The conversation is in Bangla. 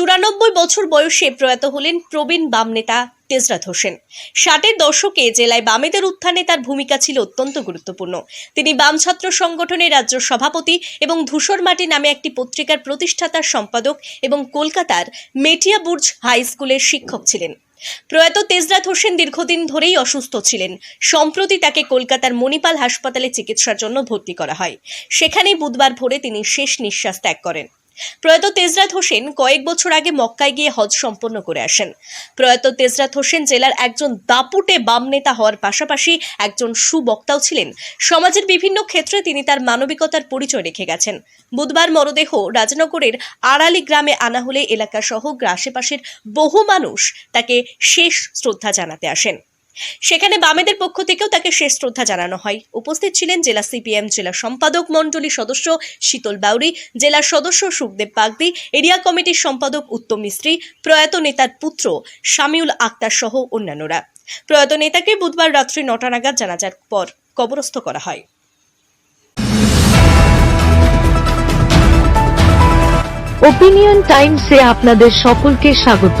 চুরানব্বই বছর বয়সে প্রয়াত হলেন প্রবীণ বাম নেতা তেজরাত হোসেন। ষাটের দশকে জেলায় বামেদের উত্থানে তার ভূমিকা ছিল অত্যন্ত গুরুত্বপূর্ণ। তিনি বাম ছাত্র সংগঠনের রাজ্য সভাপতি এবং ধূসর মাটি নামে একটি পত্রিকার প্রতিষ্ঠাতার সম্পাদক এবং কলকাতার মেটিয়া বুর্জ হাই স্কুলের শিক্ষক ছিলেন। প্রয়াত তেজরাত হোসেন দীর্ঘদিন ধরেই অসুস্থ ছিলেন। সম্প্রতি তাকে কলকাতার মণিপাল হাসপাতালে চিকিৎসার জন্য ভর্তি করা হয়। সেখানেই বুধবার ভোরে তিনি শেষ নিঃশ্বাস ত্যাগ করেন। প্রয়াত তেজরাত হোসেন কয়েক বছর আগে মক্কায় গিয়ে হজ সম্পন্ন করে আসেন। প্রয়াত তেজরাত হোসেন জেলার একজন দাপুটে বাম নেতা হওয়ার পাশাপাশি একজন সুবক্তাও ছিলেন। সমাজের বিভিন্ন ক্ষেত্রে তিনি তার মানবিকতার পরিচয় রেখে গেছেন। বুধবার মরদেহ রাজনগরের আড়ালি গ্রামে আনা হলে এলাকাসহ আশেপাশের বহু মানুষ তাকে শেষ শ্রদ্ধা জানাতে আসেন। সেখানে বামেদের পক্ষ থেকেও তাকে শেষ শ্রদ্ধা জানানো হয়। উপস্থিত ছিলেন জেলা সিপিএম, জেলা সম্পাদক মণ্ডলী সদস্য শীতল বাউরি, জেলা সদস্য সুখদেব পাগদি এরিয়া কমিটির সম্পাদক উত্তম মিস্ত্রি, প্রয়াত নেতার পুত্র শামিউল আক্তার সহ অন্যান্যরা। প্রয়াত নেতাকে বুধবার রাত্রি নটা নাগাদ জানাজার পর কবরস্থ করা হয়। ওপিনিয়ন টাইমসে আপনাদের সকলকে স্বাগত।